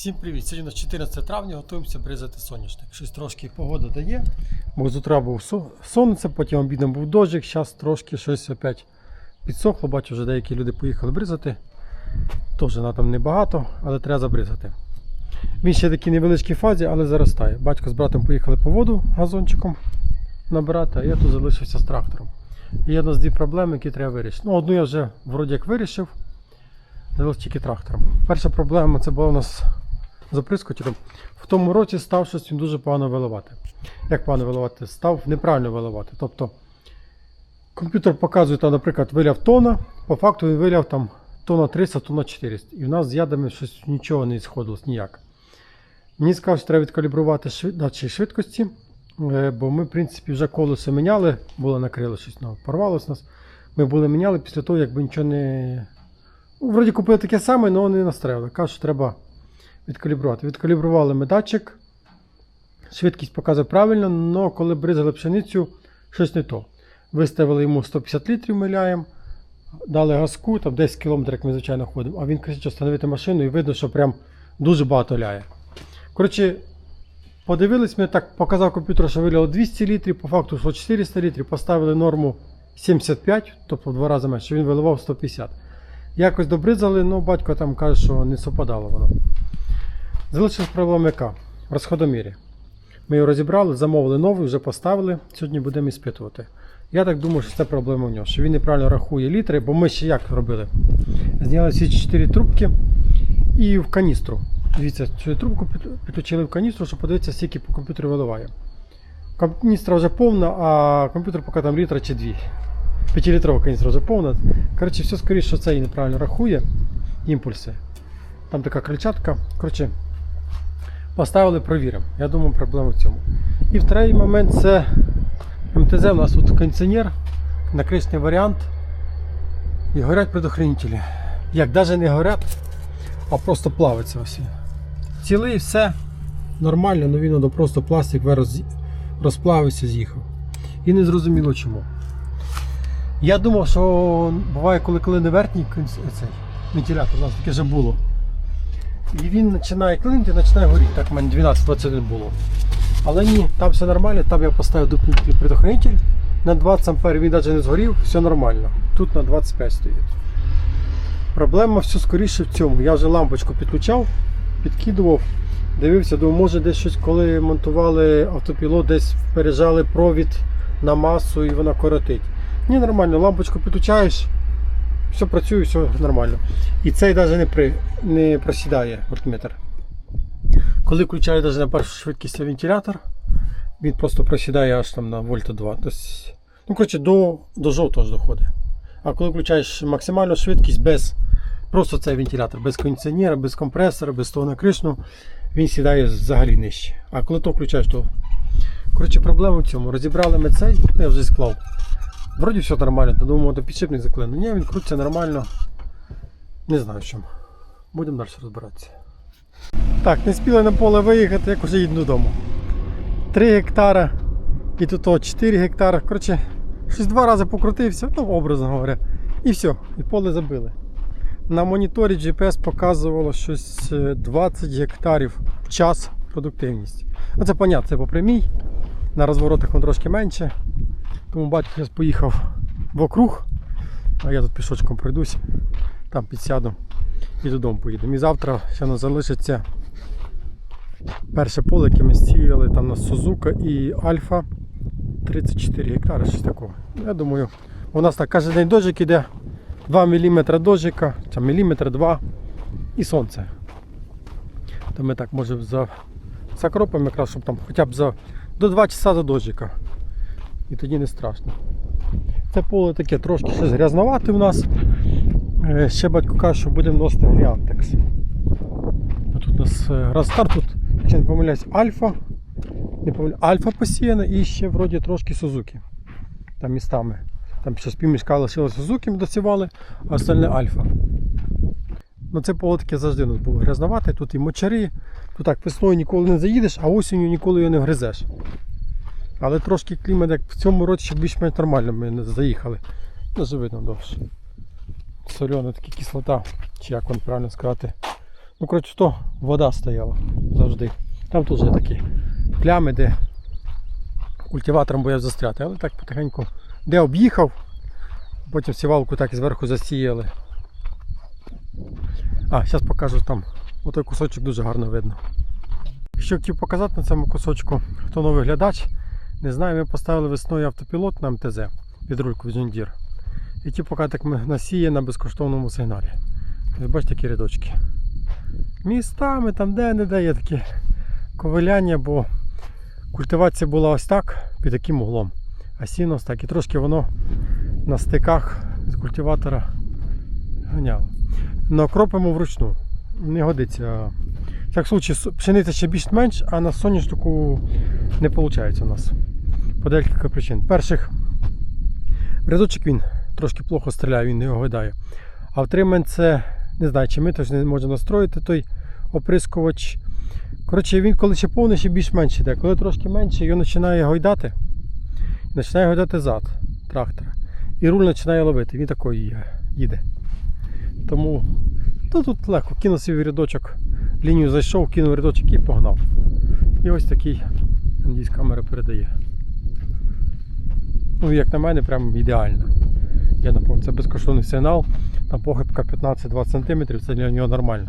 Всім привіт! Сьогодні у нас 14 травня, готуємося бризати соняшник. Щось трошки погода дає. Бо з утра був сонце, потім обідом був дощик, зараз трошки щось опять підсохло. Бачу, вже деякі люди поїхали бризати. Теж на там небагато, але треба забризати. Він ще такій невеличкій фазі, але заростає. Батько з братом поїхали по воду газончиком набирати, а я тут залишився з трактором. І є у нас дві проблеми, які треба вирішити. Ну, одну я вже вроді як вирішив. Залишив тільки трактором. Перша проблема це була у нас з оприскувачем. В тому році став щось він дуже погано виливати. Як погано виливати? Став неправильно виливати. Тобто комп'ютер показує, там, наприклад, виляв тона, по факту він виляв там тона 300, тона 400. І в нас з ядами щось нічого не сходилось ніяк. Мені сказали, що треба відкалібрувати датчик швидкості, е, бо ми, в принципі, вже колесо міняли, було накрило щось, ну, порвалось у нас. Ми були міняли після того, якби нічого не. Ну, вроді купили таке саме, але не настраювали. Кажуть, що треба відкалібрувати. Відкалібрували ми датчик. Швидкість показує правильно, але коли бризали пшеницю, щось не то. Виставили йому 150 літрів миляємо, дали газку, там 10 км, як ми звичайно ходимо, а він кричить встановити машину і видно, що прям дуже багато ляє. Коротше, подивились, ми так показав комп'ютер, що виляло 200 літрів, по факту що 400 літрів, поставили норму 75, тобто в два рази менше, він виливав 150. Якось добризали, але батько там каже, що не совпадало воно. Залишилась проблема яка? В розходомірі. Ми його розібрали, замовили новий, вже поставили. Сьогодні будемо іспитувати. Я так думаю, що це проблема в нього, що він неправильно рахує літри, бо ми ще як робили? Зняли всі 4 трубки і в каністру. Дивіться, цю трубку підключили в каністру, щоб подивитися, скільки по комп'ютеру виливає. Каністра вже повна, а комп'ютер поки там літра чи дві. 5-літрова каністра вже повна. Коротше, все скоріше, що це і неправильно рахує імпульси. Там така крильчатка. Коротше, поставили, провіримо. Я думаю, проблема в цьому. І в третій момент це МТЗ. У нас тут кондиціонер, накришний варіант. І горять предохранителі. Як навіть не горять, а просто плавиться ось. Цілий все нормально, але він просто пластик вираз- розплавився, з'їхав. І не зрозуміло чому. Я думав, що буває, коли, коли не верхній цей вентилятор, у нас таке вже було. І він починає клинити, починає горіти. Так в мене 12-21 було. Але ні, там все нормально, там я поставив доповнительний предохранитель на 20 ампер, він навіть не згорів, все нормально. Тут на 25 стоїть. Проблема все скоріше в цьому. Я вже лампочку підключав, підкидував, дивився, думав, може десь щось, коли монтували автопілот, десь пережали провід на масу і вона коротить. Ні, нормально, лампочку підключаєш, все працює, все нормально. І цей навіть не, при, не просідає вольтметр. Коли включаю навіть на першу швидкість вентилятор, він просто просідає аж там на вольта 2. Тобто, ну, коротше, до, до жовтого ж доходить. А коли включаєш максимальну швидкість без просто цей вентилятор, без кондиціонера, без компресора, без того накришну, він сідає взагалі нижче. А коли то включаєш, то. Коротше, проблема в цьому. Розібрали ми цей, я вже склав. Вроді все нормально, то думаю, то підшипник заклеєний. Ні, він крутиться нормально. Не знаю чому. Будемо далі розбиратися. Так, не спіли на поле виїхати, як вже їду додому. 3 гектара і тут 4 гектара. Коротше, щось два рази покрутився, ну, образно говоря. І все, і поле забили. На моніторі GPS показувало щось е, 20 гектарів в час продуктивність. Ну це понятно, це по прямій. На розворотах воно трошки менше. Тому батько зараз поїхав вокруг, а я тут пішочком пройдусь, там підсяду і додому поїдемо. І завтра ще нас залишиться перше поле, яке ми сіяли там на Сузука і Альфа 34 гектари, щось такого. Я думаю, у нас так кожен день дощик іде, 2 мм дощика, чи міліметр 2 і сонце. То ми так може за закропимо якраз, щоб там хоча б за до 2 часа до дощика. І тоді не страшно. Це поле таке трошки щось грязновате у нас. Е, Ще батько каже, що будемо носити Гріантекс. Тут у нас е, Растар, тут, якщо не помиляюсь, Альфа. Не помиляюсь, Альфа посіяна і ще вроді трошки Сузуки. Там містами. Там ще півмішка лишилося Сузуки, ми досівали, а остальне Альфа. Ну це поле таке завжди у нас було грязновате, тут і мочари, тут так весною ніколи не заїдеш, а осінню ніколи його не вгризеш. Але трошки клімат, як в цьому році ще більш-менш нормально ми не заїхали. Дуже видно довше. Сольона така кислота, чи як вам правильно сказати, Ну, коротше, то вода стояла завжди. Там теж є такі плями, де культиватором бояв застряти, але так потихеньку. Де об'їхав, потім сівалку так і зверху засіяли. А, зараз покажу там. Отой кусочок дуже гарно видно. Що хотів показати на цьому кусочку, хто новий глядач, не знаю, ми поставили весною автопілот на МТЗ від рульку від John І ті поки так насіє на безкоштовному сигналі. Ви бачите такі рядочки. Містами там де-не-де є такі ковиляння, бо культивація була ось так, під таким углом. А сіно ось так. І трошки воно на стиках від культиватора ганяло. Но кропимо вручну. Не годиться. В так случаї пшениця ще більш-менш, а на соняшнику не виходить у нас. По декілька причин. Перших, рядочок він трошки плохо стріляє, він не огидає. А втримань це, не знаю, чи ми тож не можемо настроїти той оприскувач. Коротше, він коли ще повний, ще більш-менш йде. Коли трошки менше, його починає гойдати. Починає гойдати зад трактора. І руль починає ловити. Він такий їде. Тому то тут легко. Кинув свій рядочок, лінію зайшов, кинув рядочок і погнав. І ось такий, надіюсь, камера передає. Ну, як на мене, прям ідеально. Я напевно, це безкоштовний сигнал. Там похибка 15-20 см, це для нього нормально.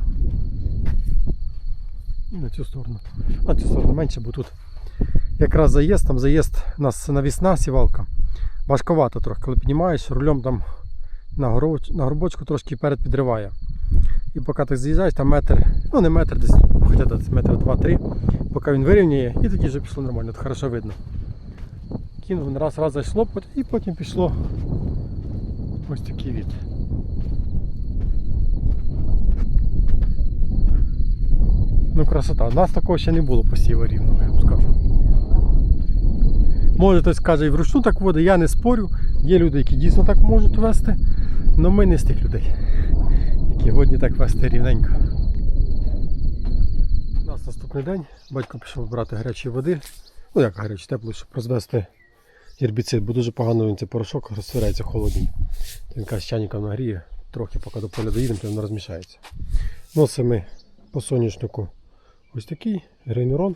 І на цю сторону. На цю сторону менше, бо тут якраз заїзд, там заїзд у нас навісна сівалка. Важковато трохи, коли піднімаєш, рулем там на, горбоч, на горбочку трошки перед підриває. І поки ти з'їжджаєш, там метр, ну не метр десь, хоча десь метр два-три, поки він вирівнює, і тоді вже пішло нормально, це хорошо видно. Кинув раз раз зайшло, і потім пішло ось такий від. Ну, красота. У нас такого ще не було посіву рівного, я вам скажу. Може хтось каже і вручну так води, я не спорю. Є люди, які дійсно так можуть вести, але ми не з тих людей, які годні так вести рівненько. У нас наступний день. Батько пішов брати гарячої води. Ну як гарячий, тепло, щоб розвести гербіцид, бо дуже погано він цей порошок розтворяється холодній. Він каже, чайником нагріє, трохи поки до поля доїдемо, то він розмішається. Носимо по соняшнику ось такий грейнурон.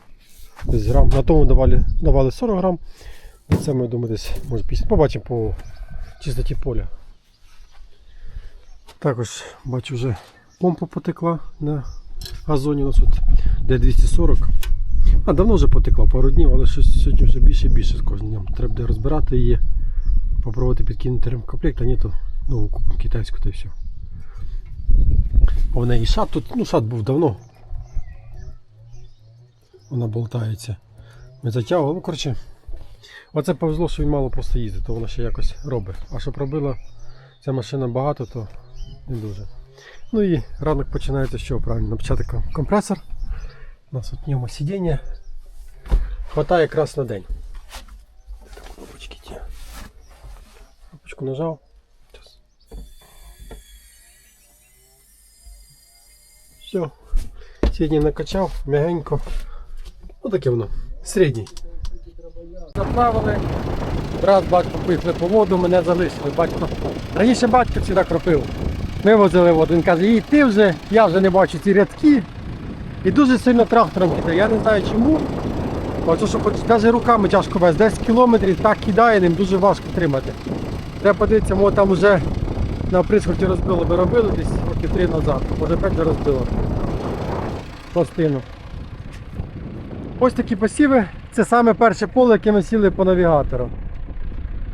Десь грам. На тому давали, давали 40 грам. Це ми думаю, десь може 50. Побачимо по чистоті поля. Також бачу вже помпа потекла на газоні. У нас тут де 240. А давно вже потекла пару днів, але щось сьогодні вже більше і більше з кожним днем. Треба буде розбирати її, попробувати підкинути ремкомплект, а ні, то нову купимо китайську та й все. Бо в неї шат тут, ну шат був давно. Вона болтається. Ми затягували, ну коротше. Оце повезло, що він мало просто їздить, то вона ще якось робить. А щоб робила ця машина багато, то не дуже. Ну і ранок починається з чого правильно? На початок компресор. У нас тут ньому сидіння. Хватає якраз на день. Кнопочки ті? Кнопочку нажав. Все. Сьогодні накачав, м'ягенько. Ну таке воно. Середній. Заправили. Раз батько поїхали по воду, мене залишили. Батько. Раніше батько сюди кропив. Ми возили воду. Він каже, і ти вже, я вже не бачу ці рядки. І дуже сильно трактором кидає. Я не знаю чому. Оце, що навіть руками тяжко вести. 10 кілометрів так кидає, ним дуже важко тримати. Треба подивитися, може там вже на прискорті розбило, ми робили десь років три назад. Може опять вже розбило. Пластину. Ось такі посіви. Це саме перше поле, яке ми сіли по навігатору.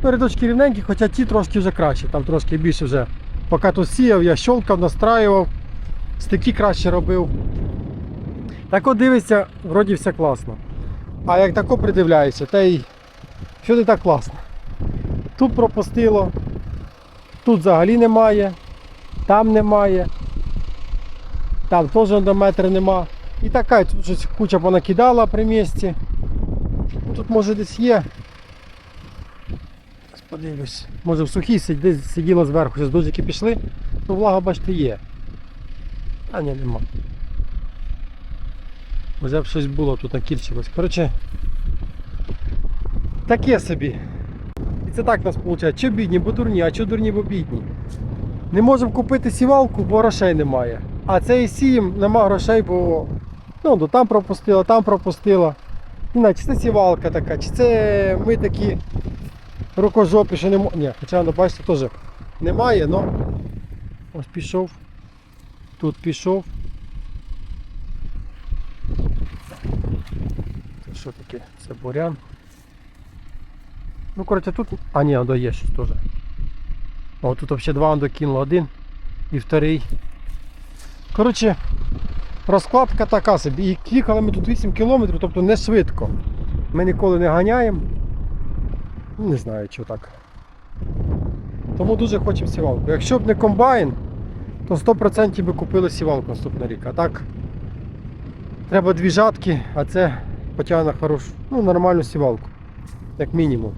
Ну, рівненькі, хоча ті трошки вже краще, там трошки більше вже. Поки тут сіяв, я щолкав, настраював, стики краще робив. Так от дивиться, вроді все класно. А як тако придивляєшся, та й що не так класно. Тут пропустило, тут взагалі немає, там немає, там теж до метра нема. І така тут щось куча понакидала при місці. Ну, Тут може десь є. Подивлюсь. Може в сухій десь зверху, зараз дождики пішли, ну влага бачите є. А ні, нема. Може б щось було тут накільчилось. Коротше, таке собі. І це так у нас виходить. Чи бідні, бо дурні, а чи дурні, бо бідні. Не можемо купити сівалку, бо грошей немає. А це і сієм нема грошей, бо ну, там пропустила, там пропустила. Не чи це сівалка така, чи це ми такі рукожопі, що не мо- Ні, хоча ну, бачите, теж немає, але ось пішов. Тут пішов. Це що таке? Це бурян. Ну, коротше, тут. А, ні, оно є щось теж. О, тут взагалі два ондо кинуло один і вторий. Коротше, розкладка така собі. І їхали ми тут 8 кілометрів, тобто не швидко. Ми ніколи не ганяємо. Ну, Не знаю, що так. Тому дуже хочемо сівалку. Якщо б не комбайн, то 100% би купили сівалку наступний рік. А так треба дві жатки, а це потягне хорошу, ну, нормальну сівалку. Як мінімум.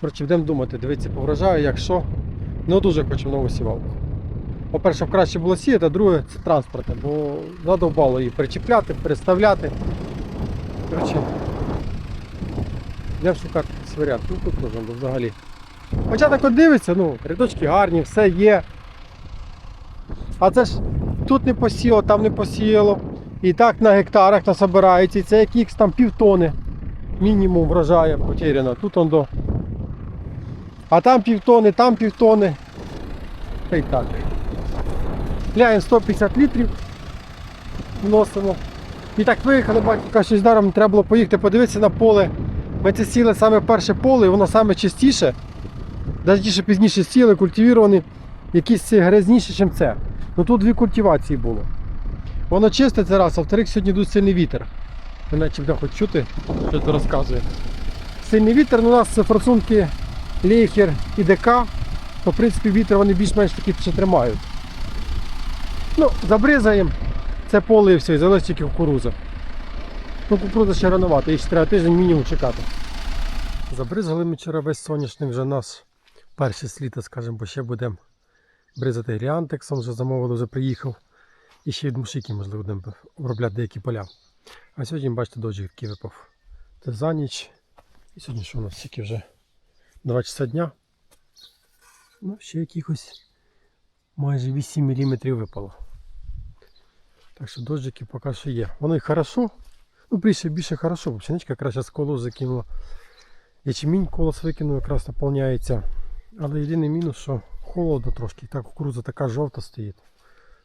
Коротше, будемо думати, дивитися по врожаю, якщо. Ну дуже хочемо нову сівалку. По-перше, краще було сіяти, а друге це транспортне, бо задовбало її причіпляти, переставляти. Коротше, будемо шукати варіант. Ну тут можна було взагалі. Хоча так от дивиться, ну, рядочки гарні, все є. А це ж тут не посіяло, там не посіяло. І так на гектарах насобирається. І це якихось там півтони. Мінімум врожаю потеряно. Тут он до. А там півтони, там півтони. Та й так. Ляємо 150 літрів. Вносимо. І так виїхали, батько щось даром треба було поїхати подивитися на поле. Ми це сіли саме перше поле, і воно саме чистіше. Навіть пізніше сіли, культивіровані, якісь грязніші, ніж це. Ну тут дві культивації було. Воно це раз, а вторих сьогодні йде сильний вітер. Ви наче буде хоч чути, що це розказує. Сильний вітер, ну, у нас це форсунки Лейхер і ДК, то в принципі вітер вони більш-менш таки ще тримають. Ну, забризаємо це поле і все, і залишить тільки кукуруза. Ну, кукуруза ще рановато, їх ще треба тиждень мінімум чекати. Забризали ми вчора весь соняшник вже нас перше сліто, скажімо, бо ще будемо бризати гріантексом, вже замовили, вже приїхав. І ще від мушики, можливо, будемо обробляти деякі поля. А сьогодні, бачите, дощик який випав. Це за ніч. І сьогодні що у нас тільки вже 2 часа дня. Ну, ще якихось майже 8 мм випало. Так що дощики поки що є. Воно і хорошо. Ну, більше більше хорошо, пшеничка якраз зараз колос закинула. Ячмінь колос викинув, якраз наповняється. Але єдиний мінус, що холодно трошки. Так кукурудза така жовта стоїть.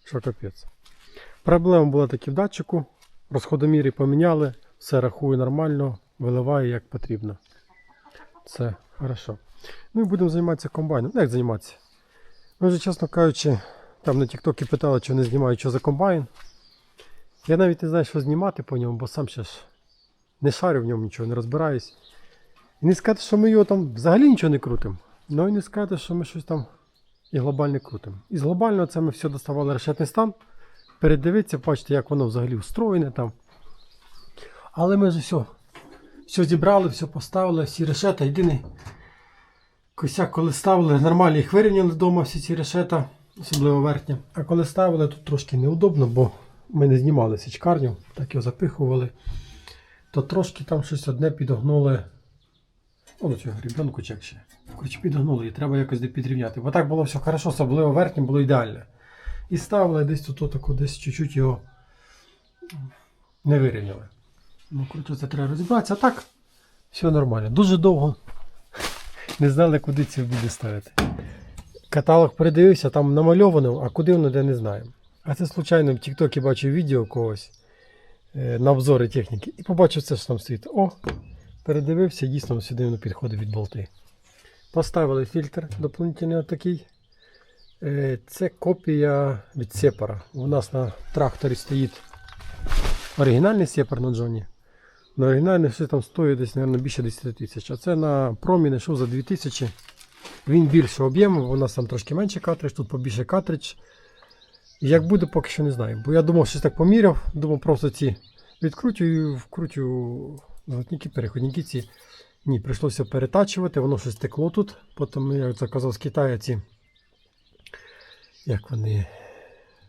Що капець. Проблема була таки в датчику. Розходоміри поміняли, все рахує нормально, виливає як потрібно. Це хорошо. Ну і будемо займатися комбайном. Ну, як займатися? Ми вже, чесно кажучи, там на Тіктокі питали, чи не знімають, що за комбайн. Я навіть не знаю, що знімати по ньому, бо сам ще ж не шарю в ньому нічого, не розбираюсь. І не сказати, що ми його там взагалі нічого не крутимо. Ну і не сказати, що ми щось там і глобально крутимо. Із глобального це ми все доставали решетний стан. Передивитися, бачите, як воно взагалі устроєне там. Але ми вже все, все зібрали, все поставили, всі решета. Єдиний косяк, коли ставили, нормально їх вирівняли вдома, всі ці решета, особливо верхня. А коли ставили, тут трошки неудобно, бо ми не знімали січкарню, так його запихували. То трошки там щось одне підогнули. О, цю грібенку чек ще. Коротше, підогнули і треба якось де підрівняти. Бо так було все хорошо, особливо верхнє було ідеально. І ставили десь тут отако, десь чуть-чуть його не вирівняли. Ну, коротше, це треба розібратися. А так, все нормально. Дуже довго не знали, куди ці обіди ставити. Каталог передивився, там намальовано, а куди воно де не знаємо. А це случайно в Тіктокі бачив відео когось е, на обзори техніки і побачив це, що там стоїть. О, передивився, дійсно сюди воно підходить від болти. Поставили фільтр доповнительний такий. Е, Це копія від сепара. У нас на тракторі стоїть оригінальний сепар на Джоні. На оригінальний все там стоїть десь, мабуть, більше 10 тисяч. А це на промі знайшов за 2000. Він більше об'єму, у нас там трошки менше картридж, тут побільше картридж. Як буде, поки що не знаю. Бо я думав, щось так поміряв, думав просто ці відкрутю і вкрутю золотники, переходники ці. Ні, прийшлося перетачувати, воно щось текло тут. Потім я заказав з Китаю ці як вони,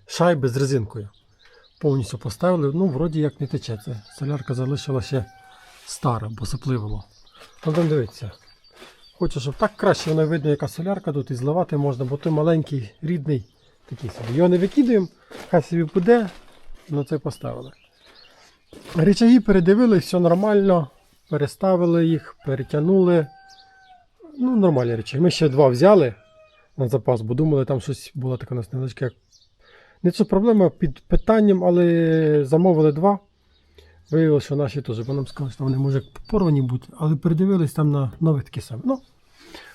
шайби з резинкою. Повністю поставили. Ну, вроді як не тече. Це солярка залишилася стара, бо сопливало. Ну там дивіться. Хочу, щоб так краще воно видно, яка солярка тут і зливати можна, бо той маленький рідний Такий собі. Його не викидуємо, хай собі буде, на це поставили. Речаги передивились, все нормально, переставили їх, перетягнули. Ну, нормальні речі. Ми ще два взяли на запас, бо думали, там щось було таке у нас невеличке. Не це проблема під питанням, але замовили два. Виявилося, що наші теж, бо нам сказали, що вони може порвані бути, але передивились там на нових такі самі. Ну,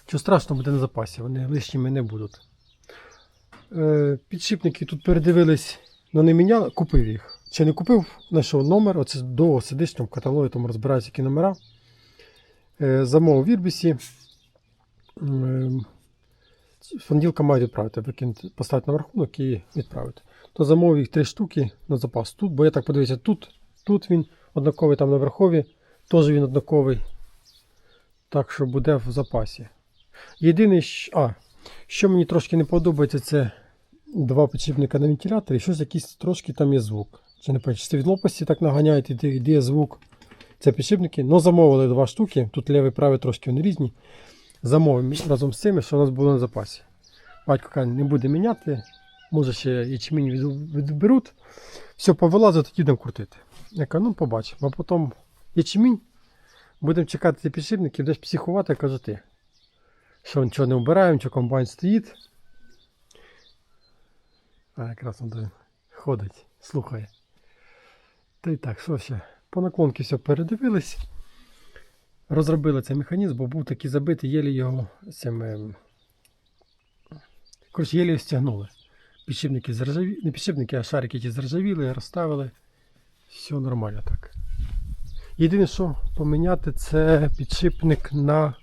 що страшно буде на запасі, вони лишніми не будуть. Е, підшипники тут передивились, але не міняли, купив їх. Чи не купив, знайшов номер, оце довго сидиш там в каталогі, там розбираєш, які номера. Е, замовив в Ірбісі. Ем, з Понеділка мають відправити, викинути, поставити на рахунок і відправити. То замовив їх три штуки на запас тут, бо я так подивився, тут, тут він однаковий, там на верхові, теж він однаковий. Так що буде в запасі. Єдине, що, а, що мені трошки не подобається, це два підшипника на вентиляторі, щось якийсь трошки там є звук. Чи не це від лопасті так наганяють, і де звук. Це підшипники. Ну, замовили два штуки. Тут лівий правий трошки вони різні. Замовимо разом з цими, що у нас було на запасі. Батько каже, не буде міняти. Може ще ячмінь відберуть. Все, повилазить, тоді будемо крутити. Я кажу, ну побачимо. А потім ячмінь. Будемо чекати ці підшипники, будеш психувати, каже ти. Що нічого не вбираємо, що комбайн стоїть. А якраз де ходить, слухає. Та й так, що ще? По наклонки все передивились. Розробили цей механізм, бо був такий забитий, єлі його цим. ем, Коротше, єлі його стягнули. Підшипники заржаві... Не підшипники, а шарики ті заржавіли, розставили. Все нормально так. Єдине, що поміняти, це підшипник на.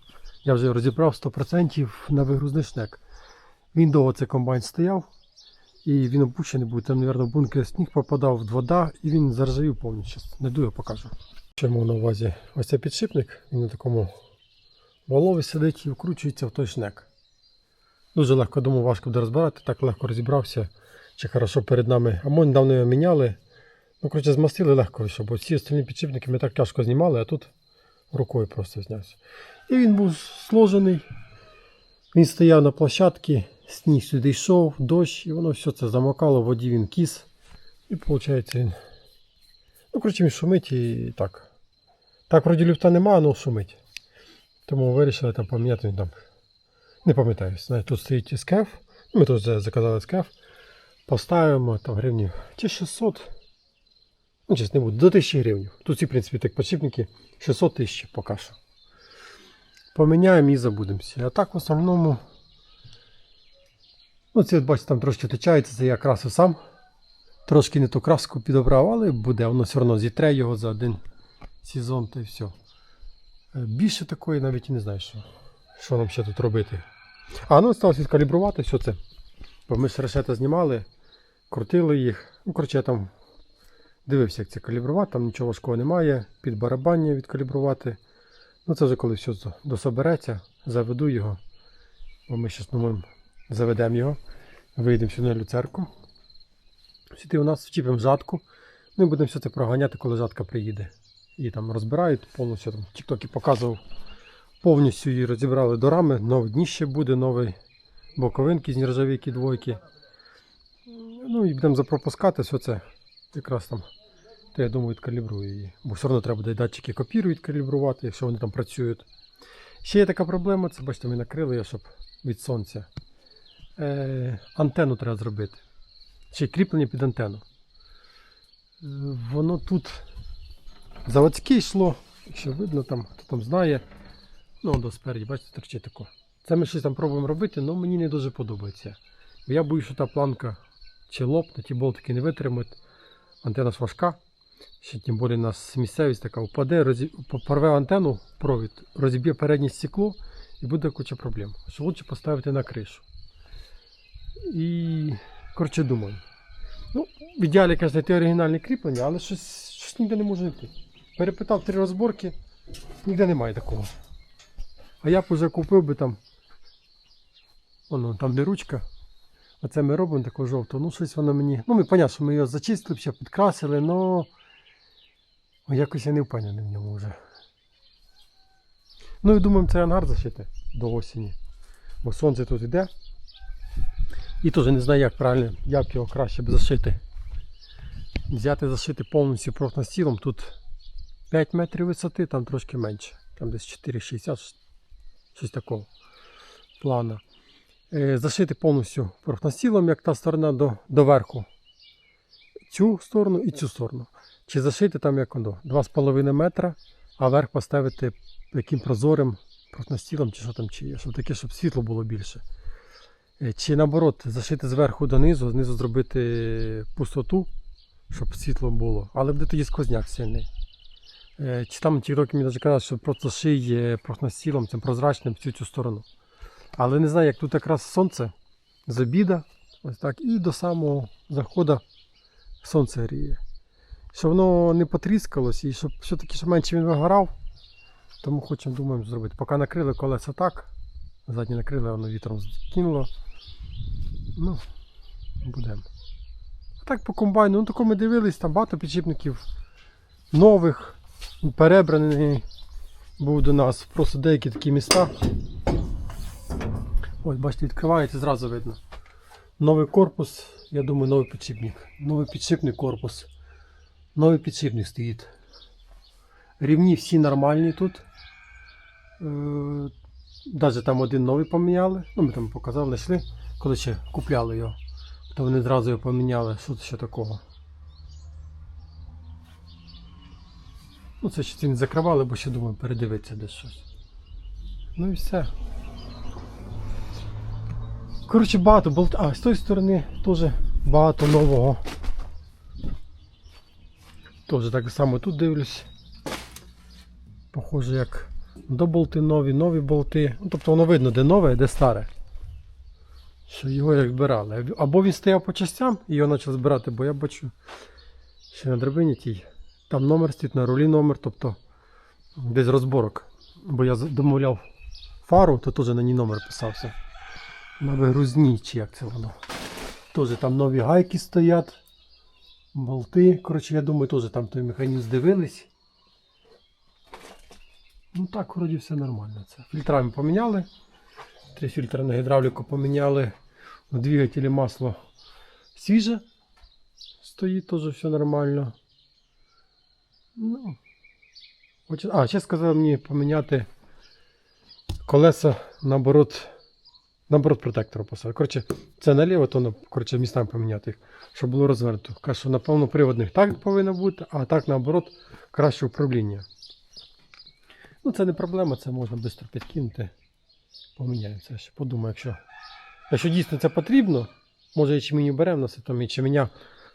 Я вже розібрав 100% на вигрузний шнек. Він довго цей комбайн стояв. І він опущений був, там, мабуть, в бункер сніг попадав, вода, і він заржавів повністю. Не дую, покажу. Я на увазі? Ось цей підшипник, він на такому валові сидить і вкручується в той шнек. Дуже легко думаю, важко буде розбирати, так легко розібрався. Чи хорошо перед нами. А ми недавно його міняли. Ну, коротше, змастили легко бо всі остальні підшипники ми так тяжко знімали, а тут рукою просто знявся. І він був сложений. Він стояв на площадці, сніг сюди йшов, дощ, і воно все це замокало, в воді він кіс. І виходить він. Ну, коротше, він шумить і так. Так, вроді люфта немає, але шумить. Тому вирішили там поміняти він там. Не пам'ятаю, тут стоїть скеф. Ми тут заказали скеф. Поставимо там гривнів чи 600. Ну, чесно, не буду, до 1000 гривень. Тут ці, в принципі, так подшипники 600 тисяч поки що. Поміняємо і забудемося. А так в основному. Ну, це, бачите, там трошки течається, це я красив сам. Трошки не ту краску підобрав, але буде, воно все одно зітре його за один сезон та й все. Е, Більше такої навіть і не знаю, що, що нам ще тут робити. А, ну сталося відкалібрувати все це. Бо ми ж решета знімали, крутили їх. Ну, коротше, я там дивився, як це калібрувати, там нічого важкого немає. Під барабання відкалібрувати. Ну це вже коли все до- дособереться, заведу його. Бо ми зараз думаємо, заведемо його, вийдемо сюди на люцерку. Сюди у нас вчіпимо жатку. Ну і будемо все це проганяти, коли жатка приїде. Її там розбирають повністю там в Тіктокі показував. Повністю її розібрали до рами, нове дніще буде, новий боковинки з нержавійки двойки. Ну і будемо запропускати все це. Якраз там, то я думаю, відкалібрую її. Бо все одно треба буде датчики копіру відкалібрувати, якщо вони там працюють. Ще є така проблема, це бачите, ми накрили щоб від сонця. Е, антенну треба зробити. Й кріплення під антенну. Е, Воно тут заводське йшло, якщо видно, там, хто там знає. Ну, до спереді, бачите, торчить тако. Це ми щось там пробуємо робити, але мені не дуже подобається. Бо я боюсь, що та планка чи лопне, ті болтики не витримають. Антенна ж важка. Ще тим більше у нас місцевість така впаде, розі... порве антенну, провід, розіб'є переднє стекло і буде куча проблем. Що лучше поставити на кришу. І думаю. Ну, в ідеалі, каже, знайти оригінальне кріплення, але щось, щось ніде не можу знайти. Перепитав три розборки, ніде немає такого. А я б уже купив би там. Воно, там де ручка. Оце ми робимо таку жовту. Ну, щось воно мені. Ну, ми поняли, що ми його зачистили, ще підкрасили, але якось я не впевнений в ньому вже. Ну і думаємо цей ангар зашити до осені. Бо сонце тут іде. І теж не знаю, як правильно, як його краще б зашити. Взяти зашити повністю профнастілом. Тут 5 метрів висоти, там трошки менше. Там десь 4,60, щось такого плана. Е, Зашити повністю профнастілом, як та сторона до, до верху. Цю сторону і цю сторону. Чи зашити там як воно 2,5 метра, а верх поставити яким прозорим профнастілом, чи що там чи є, щоб таке, щоб світло було більше. Е, Чи наоборот, зашити зверху донизу, знизу зробити пустоту, щоб світло було. Але буде тоді сквозняк сильний. Е, Чи там ті роки мені навіть казали, що просто шиє профнастілом, цим прозрачним всю цю сторону. Але не знаю, як тут якраз сонце з обіда, ось так, і до самого заходу сонце гріє. Щоб воно не потріскалось і щоб все-таки щоб менше він вигорав. Тому хочемо, думаємо зробити. Поки накрили колеса так, задні накрили, воно вітром кинуло. Ну, будемо. А так по комбайну, ну тако ми дивились, там багато підшипників нових, перебраний був до нас. Просто деякі такі міста. Ось, бачите, відкривається, зразу видно. Новий корпус, я думаю, новий підшипник. Новий підшипник корпус. Новий підшипник стоїть. Рівні всі нормальні тут. Е, Навіть там один новий поміняли. Ну, ми там показали, знайшли, коли ще купляли його. То вони одразу його поміняли. Що це ще такого? Ну, це ще не закривали, бо ще думаю, передивитися десь щось. Ну і все. Коротше, багато болт. А, з тої сторони теж багато нового. Теж так само тут дивлюсь. Похоже, як до болти нові, нові болти. Ну, тобто воно видно, де нове, де старе. Що його як збирали. Або він стояв по частям і його почав збирати, бо я бачу ще на драбині тій. Там номер стоїть, на рулі номер, тобто десь розборок. Бо я домовляв фару, то теж на ній номер писався. На вигрузній, чи як це воно. Теж там нові гайки стоять, болти. Коротше, я думаю, теж там той механізм дивились. Ну так, вроді все нормально. Це. Фільтра ми поміняли. Три фільтри на гідравліку поміняли. У двигателі масло свіже. Стоїть теж все нормально. Ну. А, ще сказали мені поміняти колеса наоборот. Наоборот, протектора поставити. Коротше, це наліво, то коротше, містами поміняти їх, щоб було розвернуто. Каже, що на повноприводних так повинно бути, а так наоборот краще управління. Ну, це не проблема, це можна швидко підкинути. Поміняємо це ще. Подумаю, якщо. Якщо дійсно це потрібно, може ячменю беремо, і там ячменя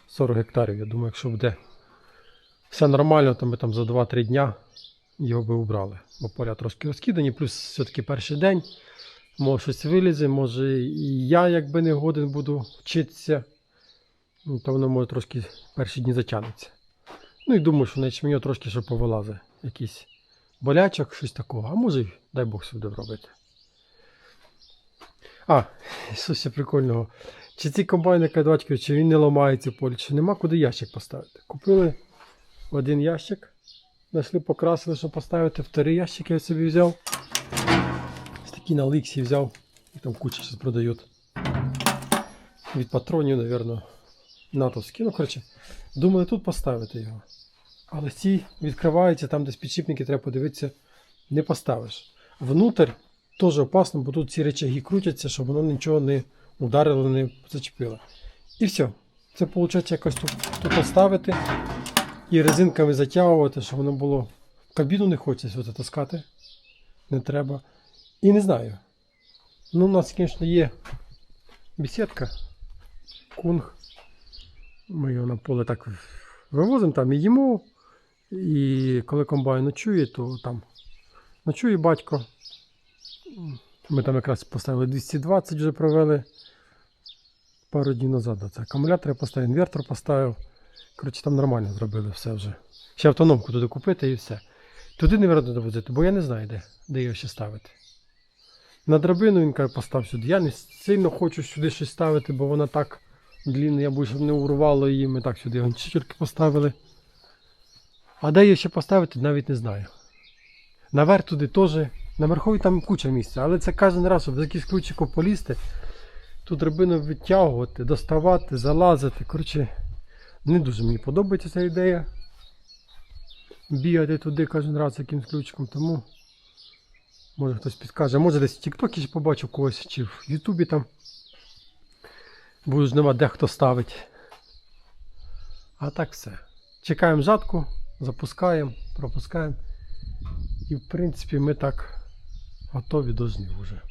40 гектарів. Я думаю, якщо буде все нормально, то ми там за 2-3 дня його би убрали. Бо поля трошки розкидані, плюс все-таки перший день. Може щось вилізе, може і я якби не годен буду вчитися, ну, то воно може трошки перші дні затягнеться. Ну і думаю, що на ячменю трошки ще повилазить якийсь болячок, щось такого. А може, дай Бог сюди робити. А, що прикольного. Чи ці комбайни кадочки, чи він не ламається полі, чи нема куди ящик поставити. Купили один ящик, знайшли, покрасили, щоб поставити. Вторий ящик я собі взяв. Ось такий на Ліксі взяв. Їх там куча зараз продають. Від патронів, мабуть, натовські. Ну, коротше, думаю, тут поставити його. Але ці відкриваються, там десь підшипники треба подивитися, не поставиш. Внутрь теж опасно, бо тут ці речаги крутяться, щоб воно нічого не ударило, не зачепило. І все. Це виходить якось тут, тут поставити і резинками затягувати, щоб воно було. В кабіну не хочеться таскати. Не треба. І не знаю. Ну, у нас, звісно, є бесідка. Кунг. Ми його на поле так вивозимо там і їмо. І коли комбайн ночує, то там ночує батько. Ми там якраз поставили 220 вже провели пару днів назад. Це акумулятор я поставив, інвертор поставив. Коротше, там нормально зробили все вже. Ще автономку туди купити і все. Туди не треба довозити, бо я не знаю, де, де його ще ставити. На драбину він каже, постав сюди. Я не сильно хочу сюди щось ставити, бо вона так длінна, я щоб не урвало її. Ми так сюди чотирки поставили. А де її ще поставити, навіть не знаю. Наверх туди теж. На верховій там куча місця, але це кожен раз, щоб якийсь ключиком полізти, тут драбину витягувати, доставати, залазити. Коротше, не дуже мені подобається ця ідея. Бігати туди кожен раз якимсь ключиком, тому може хтось підкаже. Може десь в Тіктокі ще побачив когось, чи в Ютубі там. Ж нема де хто ставить. А так все. Чекаємо жатку, запускаємо, пропускаємо. І в принципі ми так готові то відознів уже.